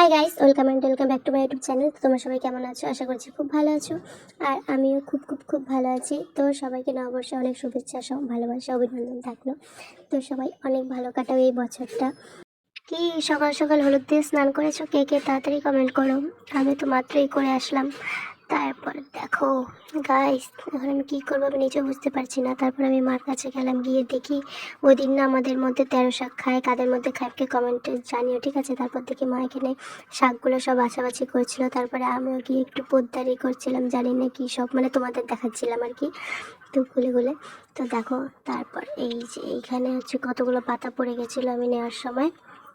Hi guys welcome and welcome back to my YouTube channel তোমরা সবাই কেমন আছো? আশা করছি খুব ভালো আছো। আর আমিও খুব খুব খুব ভালো আছি। তো সবাইকে নববর্ষে অনেক শুভেচ্ছা সব ভালোবাসা, অভিনন্দন থাকল। তো সবাই অনেক ভালো কাটাও এই বছরটা। কি সকাল সকাল হলুদ দিয়ে স্নান করেছ? কে কে তাড়াতাড়ি কমেন্ট করো। আমি তো মাত্রই করে আসলাম। তারপর দেখো গাইস এখন আমি কী করব আমি নিজেও বুঝতে পারছি না। তারপর আমি মার কাছে গেলাম, গিয়ে দেখি ওই দিন না আমাদের মধ্যে তেরো শাক খায়, কাদের মধ্যে খায়কে কমেন্টে জানিও, ঠিক আছে? তারপর দেখি মা এখানে শাকগুলো সব বাছাবাছি করছিল। তারপরে আমিও গিয়ে একটু পোদ্দারি করছিলাম, জানি না কি সব মানে তোমাদের দেখাচ্ছিলাম আর কি, তো গুলে গুলে তো দেখো, তারপর এই যে এইখানে হচ্ছে কতগুলো পাতা পড়ে গেছিল আমি নেওয়ার সময়।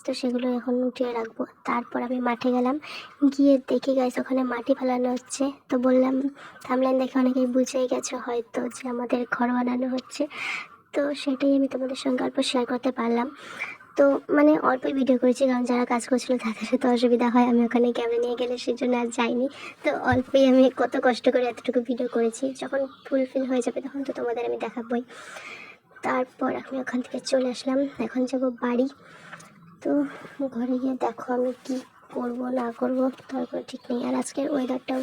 তো সেগুলো এখন উঠিয়ে রাখব। তারপর আমি মাঠে গেলাম। গিয়ে দেখি গাইস ওখানে মাটি ফেলানো হচ্ছে। তো বললাম থামলাইন দেখে অনেকেই বুঝেই গেছে হয়তো যে আমাদের ঘর বানানো হচ্ছে। তো সেটাই আমি তোমাদের সঙ্গে অল্প শেয়ার করতে পারলাম। তো মানে অল্পই ভিডিও করেছি, কারণ যারা কাজ করছিল তাদের সাথে অসুবিধা হয়। আমি ওখানে ক্যামেরা নিয়ে গেলে সেই জন্য আর যাইনি। তো অল্পই আমি কত কষ্ট করে এতটুকু ভিডিও করেছি। যখন ফুলফিল হয়ে যাবে তখন তো তোমাদের আমি দেখাবই। তারপর আমি ওখান থেকে চলে আসলাম। এখন যাব বাড়ি। তো ঘরে গিয়ে দেখো আমি কি করব, না করব, তারপর ঠিক নেই। আর আজকের ওয়েদারটাও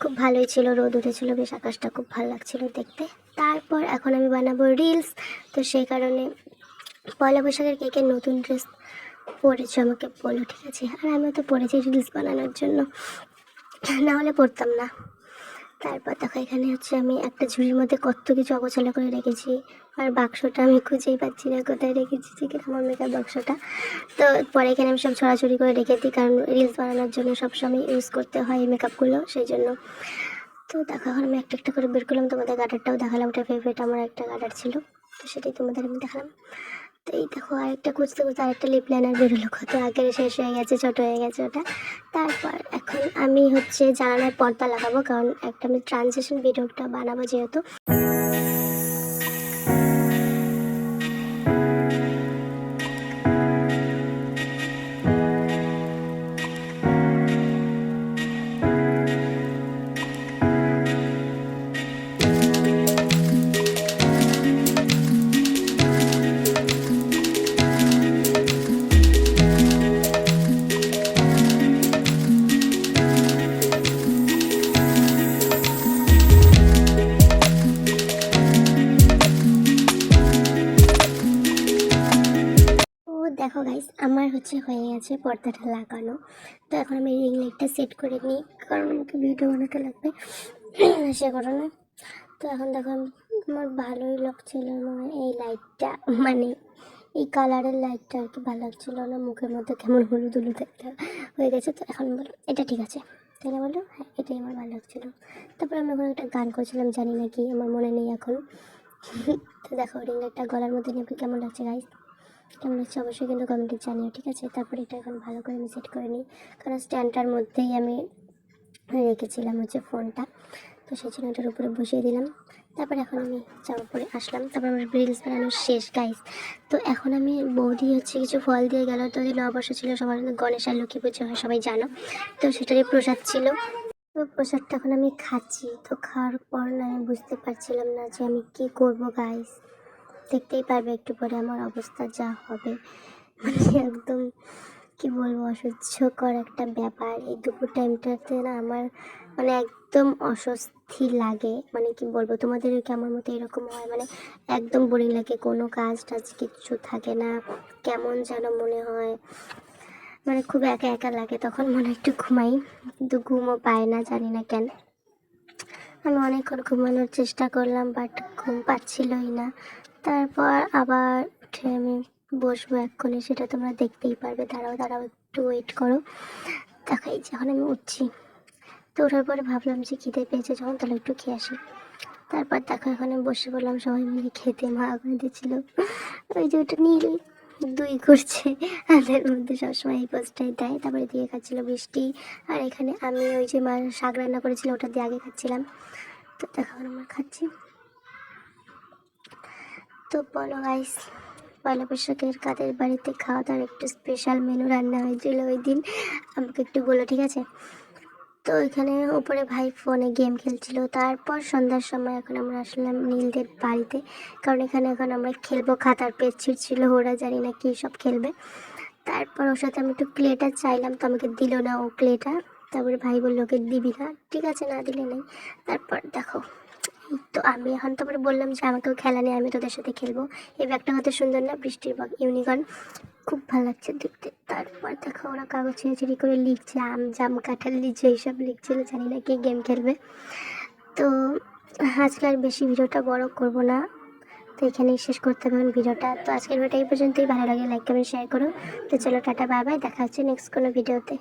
খুব ভালোই ছিল, রোদ উঠেছিল, বেশ আকাশটা খুব ভালো লাগছিল দেখতে। তারপর এখন আমি বানাবো রিলস তো সেই কারণে পয়লা বৈশাখের কেকে নতুন ড্রেস পরেছো আমাকে বলো, ঠিক আছে? আর আমিও তো পরেছি রিলস বানানোর জন্য। না হলে পড়তাম না। তারপর দেখো এখানে হচ্ছে আমি একটা ঝুড়ির মধ্যে কত কিছু অগোছালো করে রেখেছি। আর বাক্সটা আমি খুঁজেই পাচ্ছি না কোথায় রেখেছি ঠিক আমার মেকআপ বাক্সটা। তো পরে এখানে আমি সব ছড়াছড়ি করে রেখে দিই, কারণ রিলস বানানোর জন্য সবসময় ইউজ করতে হয় এই মেকআপগুলো সেই জন্য। তো দেখো এখন আমি একটা একটা করে বের করলাম, তোমাদের গার্ডারটাও দেখালাম ওটা ফেভারিট আমার একটা গার্ডার ছিল, তো সেটাই তোমাদের আমি দেখালাম। তো এই দেখো আরেকটা খুঁজতে খুঁজতে আরেকটা লিপ লাইনার বেরোলো। কত আগের শেষ হয়ে গেছে, ছোট হয়ে গেছে ওটা। তারপর এখন আমি হচ্ছে জানালার পর্দা লাগাবো, কারণ একটা আমি ট্রানজেকশন ভিডিওটা বানাবো যেহেতু। গাইস আমার হচ্ছে হয়ে গেছে পর্দাটা লাগানো। তো এখন আমি রিং লাইটটা সেট করে নিই, কারণ আমাকে ভিডিও বানাতে লাগবে। সে কারণে। তো এখন দেখো আমার ভালোই লাগছিল না এই লাইটটা মানে এই কালারের লাইটটা আর কি ভালো লাগছিল না, মুখের মধ্যে কেমন হলুদ হলুদ একটা হয়ে গেছে। তো এখন বললাম এটা ঠিক আছে। তাহলে বলল হ্যাঁ এটাই আমার ভালো লাগছিল। তারপর আমি ওখানে একটা গান করছিলাম, জানি না কি, আমার মনে নেই এখন। তো দেখো রিং লাইটটা গলার মধ্যে নেবে কেমন লাগছে গাইস কেমন হচ্ছে অবশ্যই কিন্তু কমেন্টে জানিও, ঠিক আছে? তারপরে এটা এখন ভালো করে আমি সেট করে নিই। কারণ স্ট্যান্ডটার মধ্যেই আমি রেখেছিলাম হচ্ছে ফোনটা তো সেই জন্য এটার উপরে বসিয়ে দিলাম। তারপর এখন আমি জামা পরে আসলাম। তারপর আমার রিলস বানানো শেষ গাইস তো এখন আমি বৌদি হচ্ছে কিছু ফল দিয়ে গেল। তো ওই নববর্ষ ছিল, সবার গণেশ আর লক্ষ্মী পুজো হয়, সবাই জানো। তো সেটারই প্রসাদ ছিল। তো প্রসাদটা এখন আমি খাচ্ছি। তো খাওয়ার পর না আমি বুঝতে পারছিলাম না যে আমি কি করব গাইস দেখতেই পারবে একটু পরে আমার অবস্থা যা হবে। মানে একদম কি বলব, অসহ্যকর একটা ব্যাপার। এই দুপুর টাইমটাতে না আমার মানে একদম অস্বস্তি লাগে। মানে কি বলব তোমাদের কি আমার মতো এরকম হয়? মানে একদম বোরিং লাগে, কোনো কাজ টাজ কিচ্ছু থাকে না। কেমন যেন মনে হয়। মানে খুব একা একা লাগে, তখন মনে একটু ঘুমাই। কিন্তু ঘুমও পায় না, জানি না কেন। আমি অনেকক্ষণ ঘুমানোর চেষ্টা করলাম বাট ঘুম পাচ্ছিলই না। তারপর আবার উঠে আমি বসবো এক্ষুনি, সেটা তোমরা দেখতেই পারবে। দাঁড়াও দাঁড়াও, একটু ওয়েট করো। দেখাই যখন আমি উঠছি। তো ওঠার পরে ভাবলাম যে খিদে পেয়েছে যখন তাহলে একটু খেয়ে আসি। তারপর দেখো, এখানে বসে পড়লাম, সবাই মিলে খেতে মা ওখানে দিচ্ছিল। ওই যে ওটা নীল। দুই করছে। তাদের মধ্যে সবসময় এই পোস্টটাই দেয়। তারপরে দিয়ে খাচ্ছিল বৃষ্টি আর এখানে আমি ওই যে মা শাক রান্না করেছিল, ওটা দিয়ে আগে খাচ্ছিলাম। তো দেখো আমরা খাচ্ছি। তো বলো গাইস পয়লা বৈশাখের কাদের বাড়িতে খাওয়া দাওয়ার একটু স্পেশাল মেনু রান্না হয়েছিল ওই দিন? আমাকে একটু বলো, ঠিক আছে? তো এখানে উপরে ভাই ফোনে গেম খেলছিল। তারপর সন্ধ্যার সময় এখন আমরা আসলাম নীলদের বাড়িতে। কারণ এখানে এখন আমরা খেলব, খাতার পেজ ছিঁড়ছিল ওরা জানি না কী সব খেলবে। তারপর ওর সাথে আমি একটু ক্লেটা চাইলাম, তো আমাকে দিল না ও ক্লেটা তারপরে ভাই বলল, ওকে দিবি না? ঠিক আছে, না দিলে নেই। তারপর দেখো তো আমি এখন তারপরে বললাম যে আমাকেও খেলা নেই, আমি তোদের সাথে খেলব। এই ব্যাগটা কত সুন্দর না, বৃষ্টির বাগ ইউনিকর্ন। খুব ভালো লাগছে দেখতে। তারপর দেখো ওরা কাগজ ছিঁড়ি করে লিখছে, আম, জাম, কাঁঠাল, লিচু, এইসব লিখছিল জানি না কে গেম খেলবে। তো আজকে আর বেশি ভিডিওটা বড় করব না। তো এখানেই শেষ করতে হবে ভিডিওটা। তো আজকের ভিডিওটা এই পর্যন্তই। ভালো লাগে লাইক কমেন্ট শেয়ার করো। তো চলো, টাটা বাই বাই দেখা হচ্ছে নেক্সট কোনো ভিডিওতে।